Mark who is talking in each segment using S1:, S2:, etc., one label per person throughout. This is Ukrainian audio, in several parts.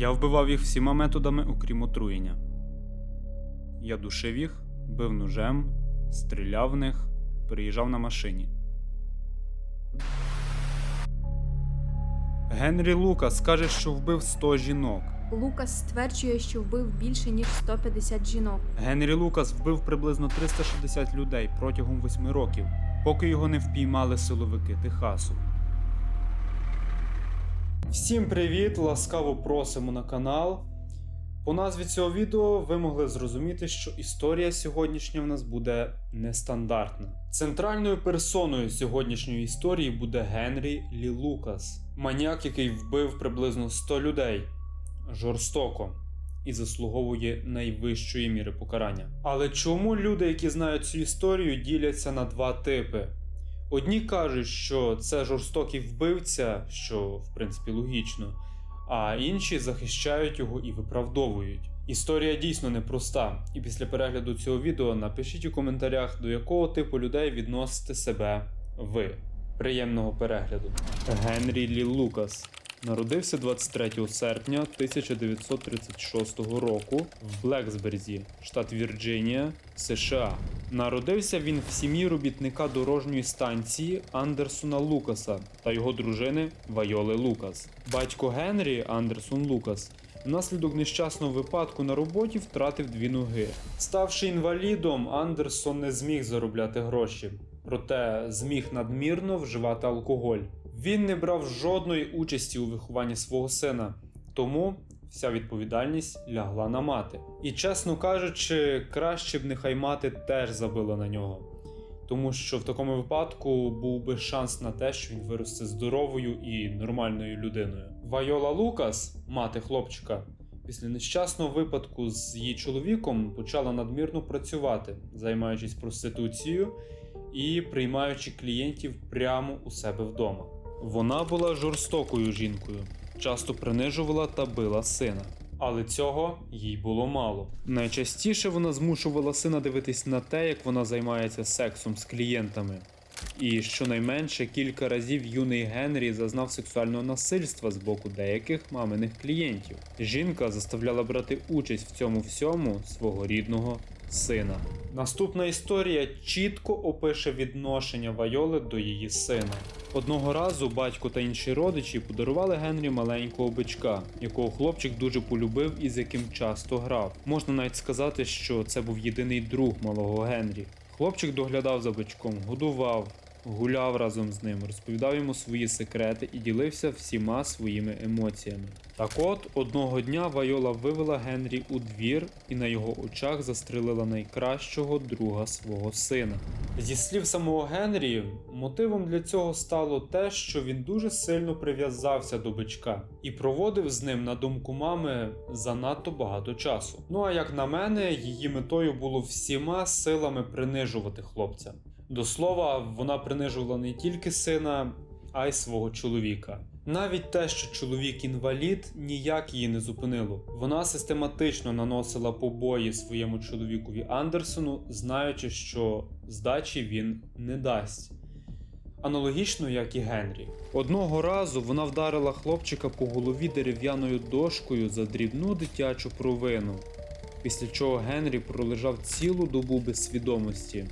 S1: Я вбивав їх всіма методами, окрім отруєння. Я душив їх, бив ножем, стріляв в них, приїжджав на машині. Генрі Лукас каже, що вбив 100 жінок.
S2: Лукас стверджує, що вбив більше ніж 150 жінок.
S1: Генрі Лукас вбив приблизно 360 людей протягом 8 років, поки його не впіймали силовики Техасу. Всім привіт! Ласкаво просимо на канал. По назві цього відео ви могли зрозуміти, що історія сьогоднішня в нас буде нестандартна. Центральною персоною сьогоднішньої історії буде Генрі Лі Лукас, маніяк, який вбив приблизно 100 людей жорстоко і заслуговує найвищої міри покарання. Але чому люди, які знають цю історію, діляться на два типи? Одні кажуть, що це жорстокий вбивця, що в принципі логічно, а інші захищають його і виправдовують. Історія дійсно непроста, і після перегляду цього відео напишіть у коментарях, до якого типу людей відносите себе ви. Приємного перегляду. Генрі Лі Лукас народився 23 серпня 1936 року в Блексберзі, штат Вірджинія, США. Народився він в сім'ї робітника дорожньої станції Андерсона Лукаса та його дружини Вайоли Лукас. Батько Генрі Андерсон Лукас внаслідок нещасного випадку на роботі втратив дві ноги. Ставши інвалідом, Андерсон не зміг заробляти гроші, проте зміг надмірно вживати алкоголь. Він не брав жодної участі у вихованні свого сина, тому вся відповідальність лягла на мати. І, чесно кажучи, краще б нехай мати теж забила на нього. Тому що в такому випадку був би шанс на те, що він виросте здоровою і нормальною людиною. Вайола Лукас, мати хлопчика, після нещасного випадку з її чоловіком почала надмірно працювати, займаючись проституцією і приймаючи клієнтів прямо у себе вдома. Вона була жорстокою жінкою, часто принижувала та била сина. Але цього їй було мало. Найчастіше вона змушувала сина дивитись на те, як вона займається сексом з клієнтами. І щонайменше кілька разів юний Генрі зазнав сексуального насильства з боку деяких маминих клієнтів. Жінка заставляла брати участь в цьому всьому свого рідного сина. Наступна історія чітко опише відношення Вайоли до її сина. Одного разу батько та інші родичі подарували Генрі маленького бичка, якого хлопчик дуже полюбив і з яким часто грав. Можна навіть сказати, що це був єдиний друг малого Генрі. Хлопчик доглядав за бичком, годував, гуляв разом з ним, розповідав йому свої секрети і ділився всіма своїми емоціями. Так от, одного дня Вайола вивела Генрі у двір і на його очах застрелила найкращого друга свого сина. Зі слів самого Генрі, мотивом для цього стало те, що він дуже сильно прив'язався до бичка і проводив з ним, на думку мами, занадто багато часу. Ну а як на мене, її метою було всіма силами принижувати хлопця. До слова, вона принижувала не тільки сина, а й свого чоловіка. Навіть те, що чоловік інвалід, ніяк її не зупинило. Вона систематично наносила побої своєму чоловікові Андерсону, знаючи, що здачі він не дасть. Аналогічно, як і Генрі. Одного разу вона вдарила хлопчика по голові дерев'яною дошкою за дрібну дитячу провину, після чого Генрі пролежав цілу добу без свідомості,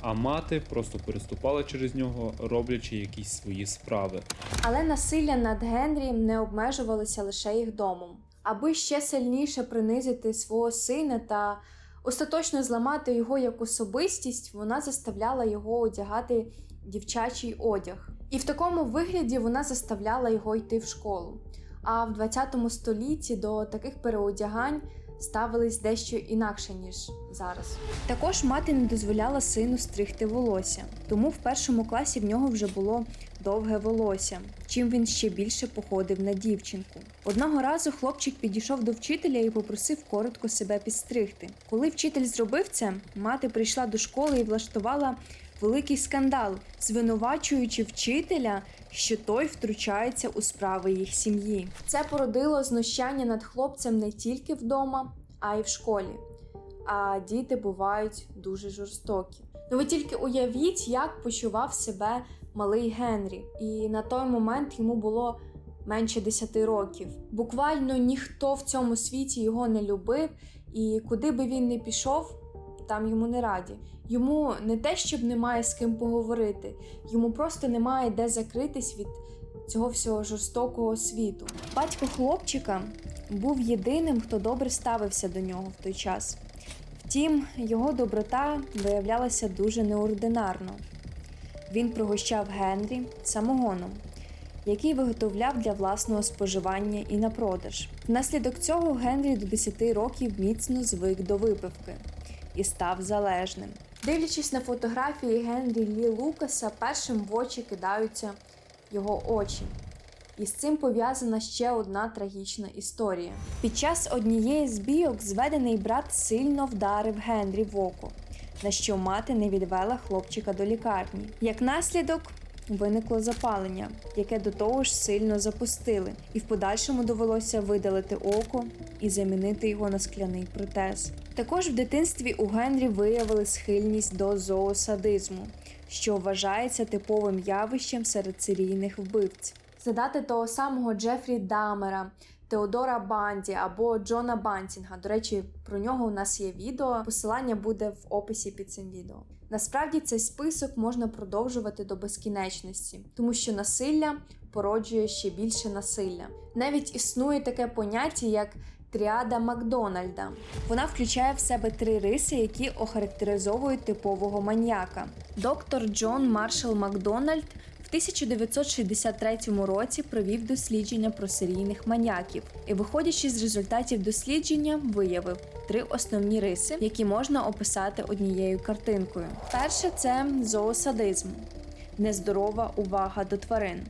S1: а мати просто переступала через нього, роблячи якісь свої справи.
S2: Але насилля над Генрі не обмежувалося лише їх домом. Аби ще сильніше принизити свого сина та остаточно зламати його як особистість, вона заставляла його одягати дівчачий одяг. І в такому вигляді вона заставляла його йти в школу. А в 20 столітті до таких переодягань ставились дещо інакше, ніж зараз. Також мати не дозволяла сину стригти волосся, тому в першому класі в нього вже було довге волосся, чим він ще більше походив на дівчинку. Одного разу хлопчик підійшов до вчителя і попросив коротко себе підстригти. Коли вчитель зробив це, мати прийшла до школи і влаштувала великий скандал, звинувачуючи вчителя, що той втручається у справи їх сім'ї. Це породило знущання над хлопцем не тільки вдома, а й в школі. А діти бувають дуже жорстокі. Ну ви тільки уявіть, як почував себе малий Генрі, і на той момент йому було менше 10 років. Буквально ніхто в цьому світі його не любив, і куди би він не пішов, там йому не раді. Йому не те, щоб немає з ким поговорити, йому просто немає де закритись від цього всього жорстокого світу. Батько хлопчика був єдиним, хто добре ставився до нього в той час. Втім, його доброта виявлялася дуже неординарно. Він пригощав Генрі самогоном, який виготовляв для власного споживання і на продаж. Внаслідок цього Генрі до 10 років міцно звик до випивки і став залежним. Дивлячись на фотографії Генрі Лі Лукаса, першим в очі кидаються його очі. І з цим пов'язана ще одна трагічна історія. Під час однієї з бійок зведений брат сильно вдарив Генрі в око, на що мати не відвела хлопчика до лікарні. Як наслідок виникло запалення, яке до того ж сильно запустили, і в подальшому довелося видалити око і замінити його на скляний протез. Також в дитинстві у Генрі виявили схильність до зоосадизму, що вважається типовим явищем серед серійних вбивць. Задати того самого Джефрі Дамера, Теодора Банді або Джона Бантінга. До речі, про нього у нас є відео. Посилання буде в описі під цим відео. Насправді цей список можна продовжувати до безкінечності, тому що насилля породжує ще більше насилля. Навіть існує таке поняття, як тріада Макдональда. Вона включає в себе три риси, які охарактеризовують типового маньяка. Доктор Джон Маршал Макдональд 1963 році провів дослідження про серійних маньяків і, виходячи з результатів дослідження, виявив три основні риси, які можна описати однією картинкою. Перше це зоосадизм, нездорова увага до тварин.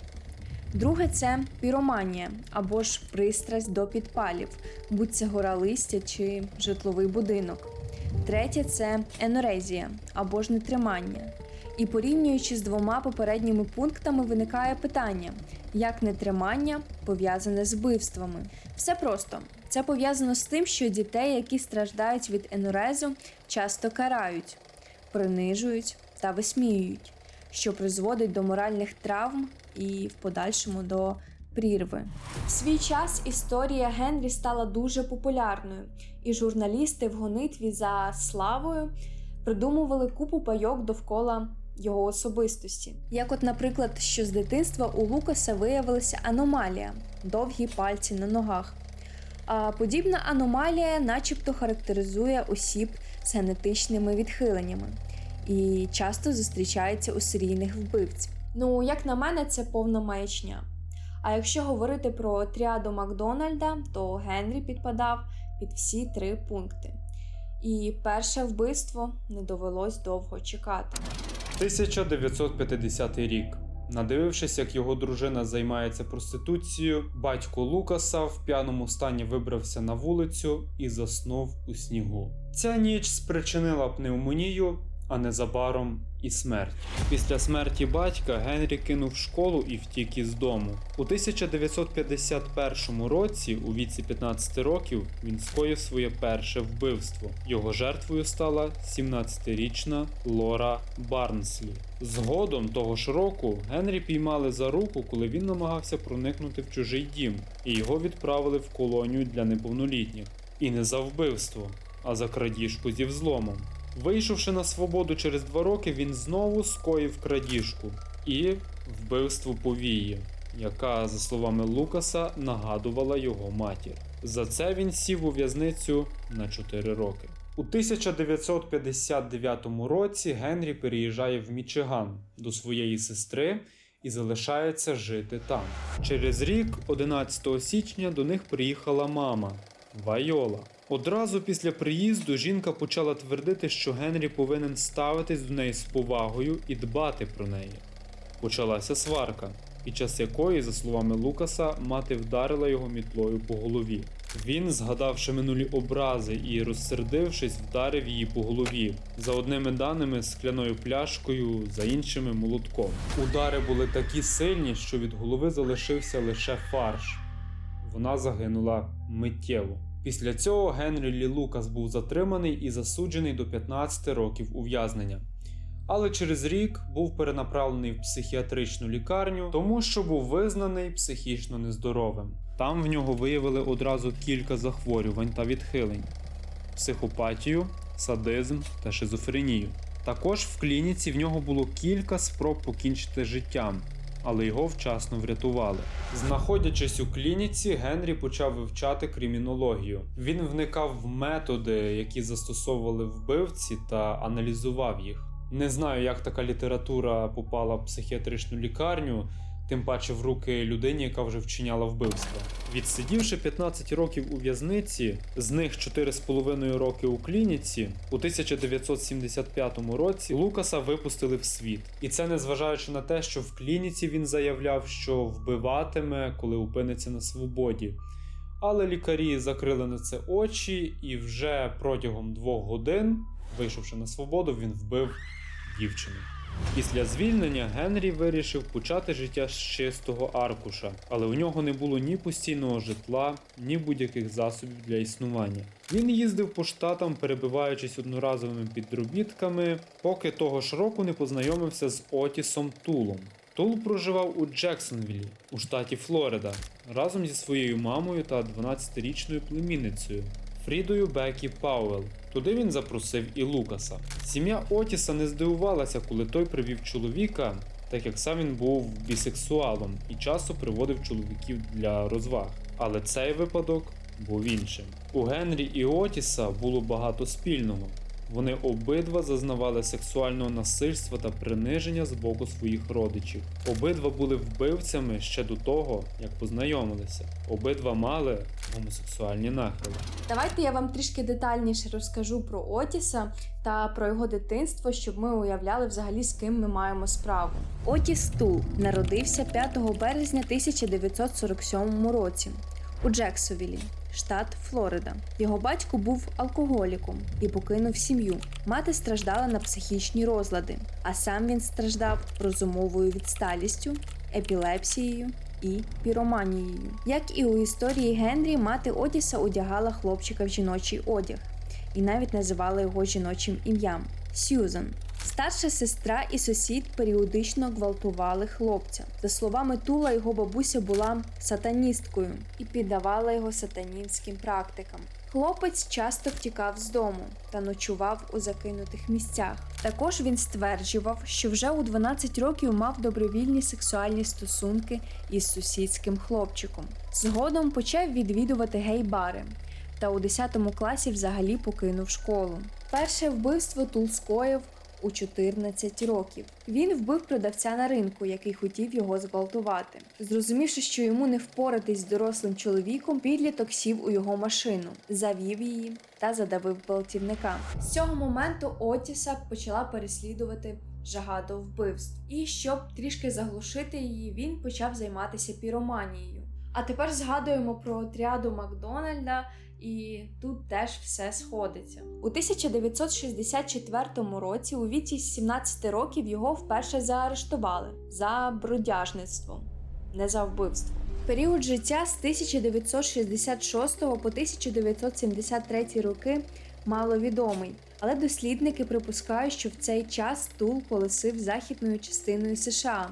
S2: Друге це піроманія або ж пристрасть до підпалів, будь це гора листя чи житловий будинок. Третє це енорезія або ж нетримання. І порівнюючи з двома попередніми пунктами, виникає питання, як нетримання пов'язане з вбивствами. Все просто це пов'язано з тим, що дітей, які страждають від енорезу, часто карають, принижують та висміюють, що призводить до моральних травм і в подальшому до прірви. В свій час історія Генрі стала дуже популярною, і журналісти в гонитві за славою придумували купу пайок довкола його особистості. Як, от, наприклад, що з дитинства у Лукаса виявилася аномалія довгі пальці на ногах. А подібна аномалія, начебто, характеризує осіб з генетичними відхиленнями і часто зустрічається у серійних вбивць. Ну, як на мене, це повна маячня. А якщо говорити про тріаду Макдональда, то Генрі підпадав під всі три пункти. І перше вбивство не довелось довго чекати.
S1: 1950 рік. Надивившись, як його дружина займається проституцією, батько Лукаса в п'яному стані вибрався на вулицю і заснув у снігу. Ця ніч спричинила пневмонію, а незабаром і смерть. Після смерті батька Генрі кинув школу і втік із дому. У 1951 році, у віці 15 років, він скоїв своє перше вбивство. Його жертвою стала 17-річна Лора Барнслі. Згодом того ж року Генрі піймали за руку, коли він намагався проникнути в чужий дім, і його відправили в колонію для неповнолітніх. І не за вбивство, а за крадіжку зі взломом. Вийшовши на свободу через два роки, він знову скоїв крадіжку і вбивство повії, яка, за словами Лукаса, нагадувала його матір. За це він сів у в'язницю на 4 роки. У 1959 році Генрі переїжджає в Мічиган до своєї сестри і залишається жити там. Через рік, 11 січня, до них приїхала мама Вайола. Одразу після приїзду жінка почала твердити, що Генрі повинен ставитись до неї з повагою і дбати про неї. Почалася сварка, під час якої, за словами Лукаса, мати вдарила його мітлою по голові. Він, згадавши минулі образи і розсердившись, вдарив її по голові. За одними даними скляною пляшкою, за іншими молотком. Удари були такі сильні, що від голови залишився лише фарш. Вона загинула миттєво. Після цього Генрі Лі Лукас був затриманий і засуджений до 15 років ув'язнення. але через рік був перенаправлений в психіатричну лікарню, тому що був визнаний психічно нездоровим. Там в нього виявили одразу кілька захворювань та відхилень: психопатію, садизм та шизофренію. Також в клініці в нього було кілька спроб покінчити життям, але його вчасно врятували. Знаходячись у клініці, Генрі почав вивчати кримінологію. Він вникав в методи, які застосовували вбивці, та аналізував їх. Не знаю, як така література попала в психіатричну лікарню, тим паче в руки людині, яка вже вчиняла вбивство. Відсидівши 15 років у в'язниці, з них 4,5 роки у клініці, у 1975 році Лукаса випустили в світ. І це незважаючи на те, що в клініці він заявляв, що вбиватиме, коли опиниться на свободі. Але лікарі закрили на це очі, і вже протягом двох годин, вийшовши на свободу, він вбив дівчину. Після звільнення Генрі вирішив почати життя з чистого аркуша, але у нього не було ні постійного житла, ні будь-яких засобів для існування. Він їздив по штатам, перебиваючись одноразовими підробітками, поки того ж року не познайомився з Отісом Тулом. Тул проживав у Джексонвілі, у штаті Флорида, разом зі своєю мамою та 12-річною племінницею Фрідою Бекі Пауел. Туди він запросив і Лукаса. Сім'я Отіса не здивувалася, коли той привів чоловіка, так як сам він був бісексуалом і часто приводив чоловіків для розваг. Але цей випадок був іншим. У Генрі і Отіса було багато спільного. Вони обидва зазнавали сексуального насильства та приниження з боку своїх родичів. Обидва були вбивцями ще до того, як познайомилися. Обидва мали гомосексуальні нахили.
S2: Давайте я вам трішки детальніше розкажу про Отіса та про його дитинство, щоб ми уявляли взагалі з ким ми маємо справу. Отіс Тул народився 5 березня 1947 році у Джексовілі, штат Флорида. Його батько був алкоголіком і покинув сім'ю. Мати страждала на психічні розлади, а сам він страждав розумовою відсталістю, епілепсією і піроманією. Як і у історії Генрі, мати Одіса одягала хлопчика в жіночий одяг і навіть називала його жіночим ім'ям Сьюзен. Старша сестра і сусід періодично гвалтували хлопця. За словами Тула, його бабуся була сатаністкою і піддавала його сатанінським практикам. Хлопець часто втікав з дому та ночував у закинутих місцях. Також він стверджував, що вже у 12 років мав добровільні сексуальні стосунки із сусідським хлопчиком. Згодом почав відвідувати гей-бари та у 10 класі взагалі покинув школу. Перше вбивство Тул скоїв у 14 років. Він вбив продавця на ринку, який хотів його зґвалтувати. Зрозумівши, що йому не впоратись з дорослим чоловіком, підліток сів у його машину, завів її та задавив гвалтівника. З цього моменту Отіса почала переслідувати жага до вбивств. І щоб трішки заглушити її, він почав займатися піроманією. А тепер згадуємо про отряду Макдональда, і тут теж все сходиться. У 1964 році, у віці 17 років, його вперше заарештували за бродяжництво, не за вбивство. Період життя з 1966 по 1973 роки маловідомий, але дослідники припускають, що в цей час Тул колесив західною частиною США,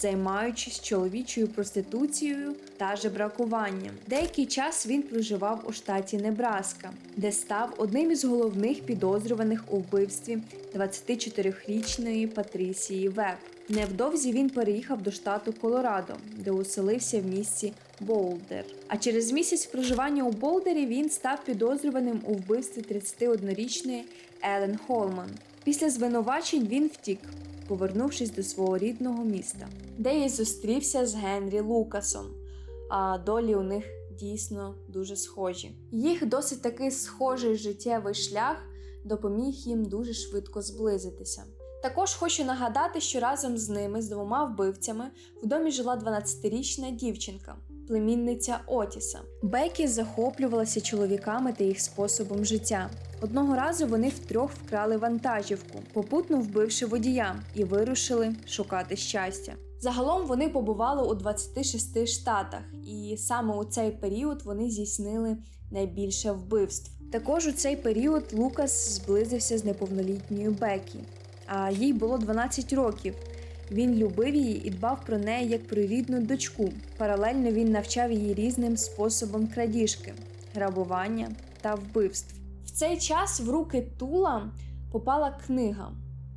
S2: займаючись чоловічою проституцією та жебракуванням. Деякий час він проживав у штаті Небраска, де став одним із головних підозрюваних у вбивстві 24-річної Патрісії Веб. Невдовзі він переїхав до штату Колорадо, де оселився в місті Болдер. А через місяць проживання у Болдері він став підозрюваним у вбивстві 31-річної Елен Холман. Після звинувачень він втік, повернувшись до свого рідного міста, де й зустрівся з Генрі Лукасом. А долі у них дійсно дуже схожі. Їх досить таки схожий життєвий шлях допоміг їм дуже швидко зблизитися. Також хочу нагадати, що разом з ними, з двома вбивцями, в домі жила 12-річна дівчинка, племінниця Отіса. Бекі захоплювалася чоловіками та їх способом життя. Одного разу вони втрьох вкрали вантажівку, попутно вбивши водія, і вирушили шукати щастя. Загалом вони побували у 26 штатах, і саме у цей період вони здійснили найбільше вбивств. Також у цей період Лукас зблизився з неповнолітньою Бекі. а їй було 12 років. Він любив її і дбав про неї як про рідну дочку. Паралельно він навчав її різним способам крадіжки, грабування та вбивств. В цей час в руки Тула попала книга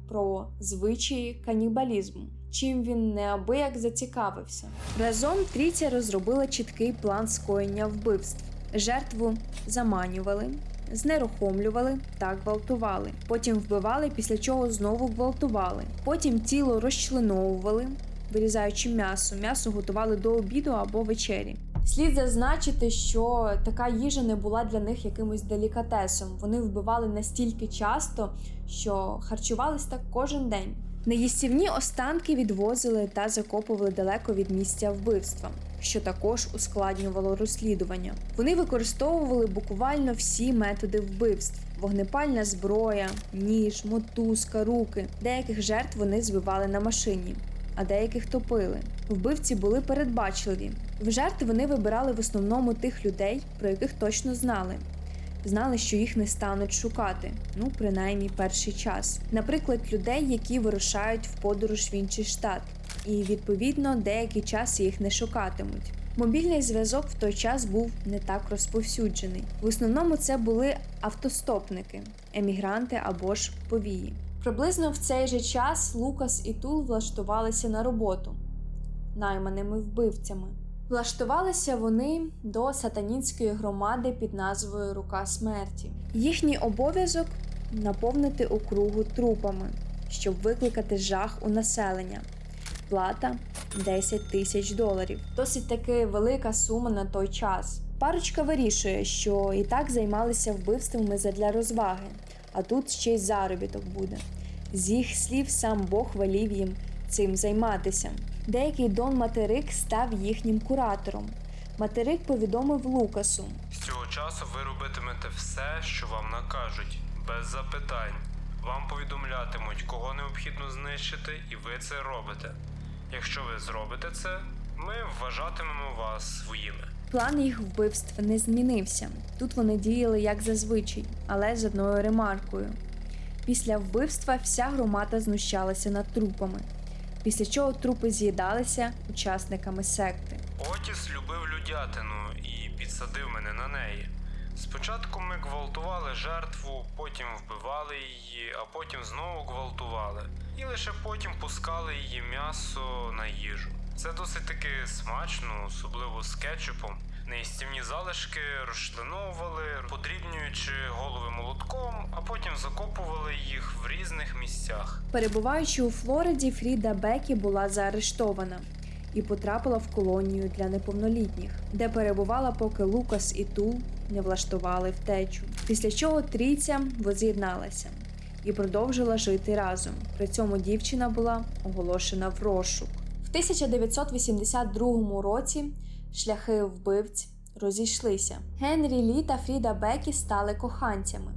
S2: про звичаї канібалізму, чим він неабияк зацікавився. Разом трійця розробила чіткий план скоєння вбивств. Жертву заманювали, знерухомлювали та гвалтували. Потім вбивали, після чого знову гвалтували. Потім тіло розчленовували, вирізаючи м'ясо. М'ясо готували до обіду або вечері. Слід зазначити, що така їжа не була для них якимось делікатесом. Вони вбивали настільки часто, що харчувались так кожен день. Неїстівні останки відвозили та закопували далеко від місця вбивства, що також ускладнювало розслідування. Вони використовували буквально всі методи вбивств: вогнепальна зброя, ніж, мотузка, руки. Деяких жертв вони збивали на машині, а деяких топили. Вбивці були передбачливі. В жертви вони вибирали в основному тих людей, про яких точно знали. Знали, що їх не стануть шукати, ну принаймні перший час. Наприклад, людей, які вирушають в подорож в інший штат, і відповідно деякий час їх не шукатимуть. Мобільний зв'язок в той час був не так розповсюджений. В основному це були автостопники, емігранти або ж повії. Приблизно в цей же час Лукас і Тул влаштувалися на роботу найманими вбивцями. Влаштувалися вони до сатанінської громади під назвою Рука смерті. Їхній обов'язок наповнити округу трупами, щоб викликати жах у населення. Плата 10 тисяч доларів. Досить таки велика сума на той час. Парочка вирішує, що і так займалися вбивствами задля розваги, а тут ще й заробіток буде. З їх слів сам Бог велів їм цим займатися. Деякий Дон Материк став їхнім куратором. Материк повідомив Лукасу,
S3: З цього часу ви робитимете все, що вам накажуть, без запитань. Вам повідомлятимуть, кого необхідно знищити, і ви це робите. Якщо ви зробите це, ми вважатимемо вас своїми.
S2: План їх вбивств не змінився. Тут вони діяли як зазвичай, але з одною ремаркою. Після вбивства вся громада знущалася над трупами, після чого трупи з'їдалися учасниками секти.
S3: Отіс любив людятину і підсадив мене на неї. Спочатку ми гвалтували жертву, потім вбивали її, а потім знову гвалтували. І лише потім пускали її м'ясо на їжу. Це досить таки смачно, особливо з кетчупом. Неїстівні залишки розчленовували, подрібнюючи голови молотком, а потім закопували їх в різних місцях.
S2: Перебуваючи у Флориді, Фріда Бекі була заарештована і потрапила в колонію для неповнолітніх, де перебувала, поки Лукас і Тул не влаштували втечу. Після чого трійця воз'єдналася і продовжила жити разом. При цьому дівчина була оголошена в розшук. В 1982 році шляхи вбивць розійшлися. Генрі Лі та Фріда Бекі стали коханцями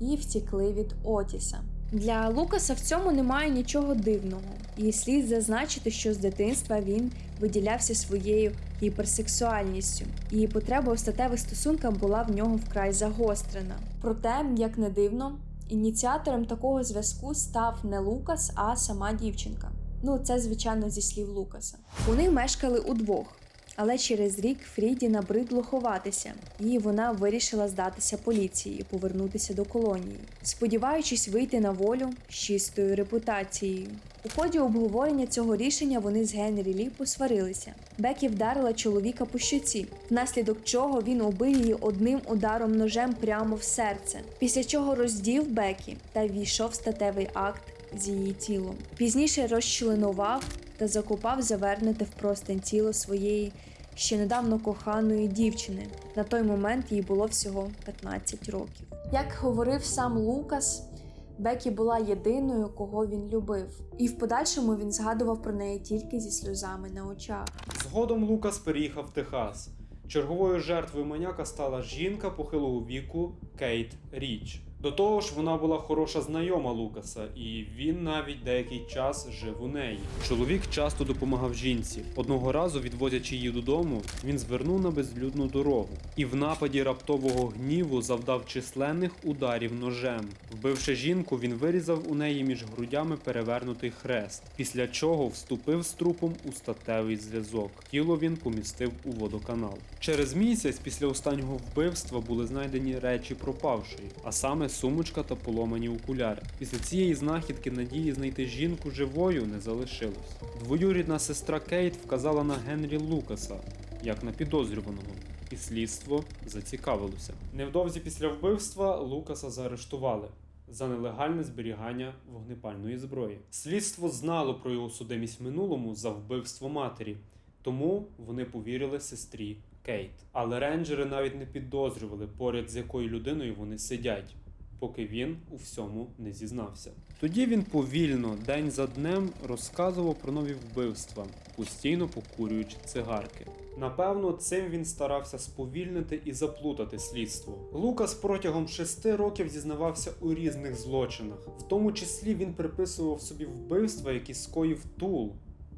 S2: і втікли від Отіса. Для Лукаса в цьому немає нічого дивного, і слід зазначити, що з дитинства він виділявся своєю гіперсексуальністю, і потреба у статевих стосунках була в нього вкрай загострена. Проте, як не дивно, ініціатором такого зв'язку став не Лукас, а сама дівчинка. Ну, це звичайно зі слів Лукаса. Вони мешкали удвох. Але через рік Фріді набридло ховатися, і вона вирішила здатися поліції і повернутися до колонії, сподіваючись вийти на волю з чистою репутацією. У ході обговорення цього рішення вони з Генрі Лі посварилися. Бекі вдарила чоловіка по щоці, внаслідок чого він убив її одним ударом ножем прямо в серце, після чого роздів Бекі та ввійшов статевий акт з її тілом. Пізніше розчленував та закопав завернуте в простень тіло своєї ще недавно коханої дівчини. На той момент їй було всього 15 років. Як говорив сам Лукас, Бекі була єдиною, кого він любив, і в подальшому він згадував про неї тільки зі сльозами на очах.
S1: Згодом Лукас переїхав в Техас. Черговою жертвою маняка стала жінка похилого віку Кейт Річ. До того ж, вона була хороша знайома Лукаса, і він навіть деякий час жив у неї. Чоловік часто допомагав жінці. Одного разу, відвозячи її додому, він звернув на безлюдну дорогу і в нападі раптового гніву завдав численних ударів ножем. Вбивши жінку, він вирізав у неї між грудями перевернутий хрест, після чого вступив з трупом у статевий зв'язок. Тіло він помістив у водоканал. Через місяць після останнього вбивства були знайдені речі пропавшої, а саме сумочка та поломані окуляри. Після цієї знахідки надії знайти жінку живою не залишилось. Двоюрідна сестра Кейт вказала на Генрі Лукаса як на підозрюваного, і слідство зацікавилося. Невдовзі після вбивства Лукаса заарештували. За нелегальне зберігання вогнепальної зброї. Слідство знало про його судимість в минулому за вбивство матері, тому вони повірили сестрі Кейт. Але рейнджери навіть не підозрювали, поряд з якою людиною вони сидять, поки він у всьому не зізнався. Тоді він повільно, день за днем, розказував про нові вбивства, постійно покурюючи цигарки. Напевно, цим він старався сповільнити і заплутати слідство. Лукас протягом шести років зізнавався у різних злочинах, в тому числі він приписував собі вбивства, які скоїв Тул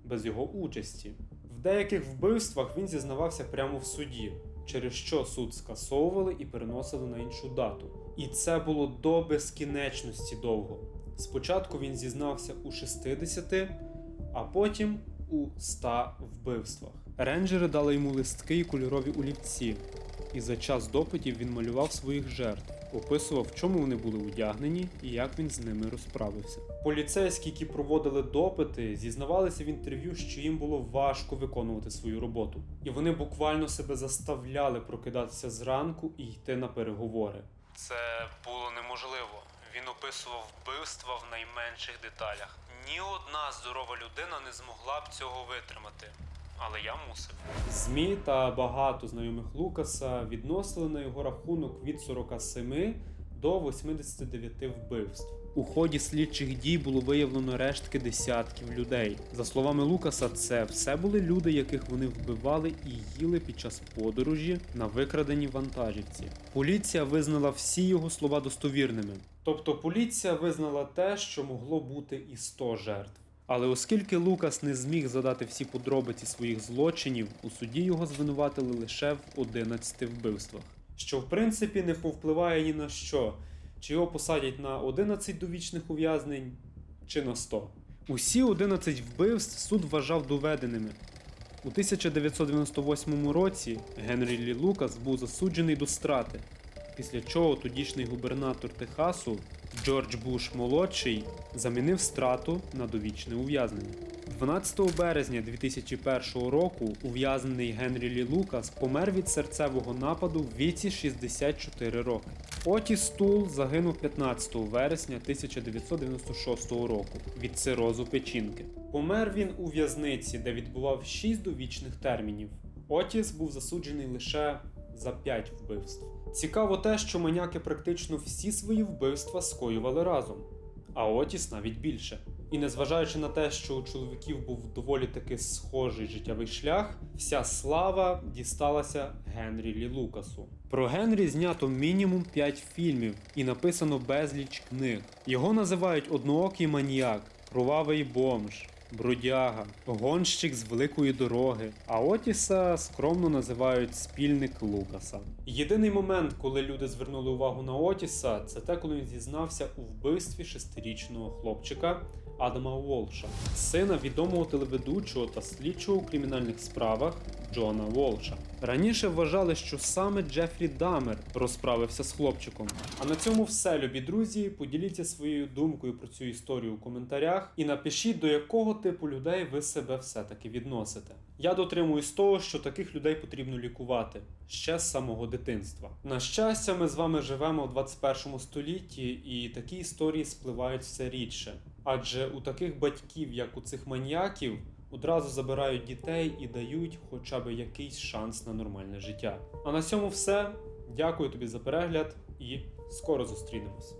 S1: без його участі. В деяких вбивствах він зізнавався прямо в суді, через що суд скасовували і переносили на іншу дату. І це було до безкінечності довго. Спочатку він зізнався у 60, а потім у 100 вбивствах. Рейнджери дали йому листки і кольорові олівці, і за час допитів він малював своїх жертв, описував, в чому вони були одягнені і як він з ними розправився. Поліцейські, які проводили допити, зізнавалися в інтерв'ю, що їм було важко виконувати свою роботу, і вони буквально себе заставляли прокидатися зранку і йти на переговори.
S3: Це було неможливо. Він описував вбивства в найменших деталях. Ні одна здорова людина не змогла б цього витримати. Але я мусив.
S1: ЗМІ та багато знайомих Лукаса відносили на його рахунок від 47 до 89 вбивств. У ході слідчих дій було виявлено рештки десятків людей. За словами Лукаса, це все були люди, яких вони вбивали і їли під час подорожі на викраденій вантажівці. Поліція визнала всі його слова достовірними. Тобто поліція визнала те, що могло бути і 100 жертв. Але оскільки Лукас не зміг задати всі подробиці своїх злочинів, у суді його звинуватили лише в 11 вбивствах. Що в принципі не повпливає ні на що, чи його посадять на 11 довічних ув'язнень, чи на 100. Усі 11 вбивств суд вважав доведеними. У 1998 році Генрі Лі Лукас був засуджений до страти, після чого тодішній губернатор Техасу Джордж Буш молодший замінив страту на довічне ув'язнення. 12 березня 2001 року ув'язнений Генрі Лі Лукас помер від серцевого нападу в віці 64 роки. Отіс Тул загинув 15 вересня 1996 року від цирозу печінки. Помер він у в'язниці, де відбував 6 довічних термінів. Отіс був засуджений лише за 5 вбивств. Цікаво те, що маняки практично всі свої вбивства скоювали разом, а Отіс навіть більше. І незважаючи на те, що у чоловіків був доволі таки схожий життєвий шлях, вся слава дісталася Генрі Лі Лукасу. Про Генрі знято мінімум 5 фільмів і написано безліч книг. Його називають одноокий маніяк, кровавий бомж, бродяга, гонщик з великої дороги, а Отіса скромно називають спільник Лукаса. Єдиний момент, коли люди звернули увагу на Отіса, це те, коли він зізнався у вбивстві шестирічного хлопчика Адама Волша, сина відомого телеведучого та слідчого у кримінальних справах Джона Волша. Раніше вважали, що саме Джефрі Дамер розправився з хлопчиком. А на цьому все, любі друзі. Поділіться своєю думкою про цю історію у коментарях і напишіть, до якого типу людей ви себе все-таки відносите. Я дотримуюсь того, що таких людей потрібно лікувати ще з самого дитинства. На щастя, ми з вами живемо в 21 столітті, і такі історії спливають все рідше. Адже у таких батьків, як у цих маніяків, одразу забирають дітей і дають хоча б якийсь шанс на нормальне життя. А на цьому все. Дякую тобі за перегляд і скоро зустрінемось.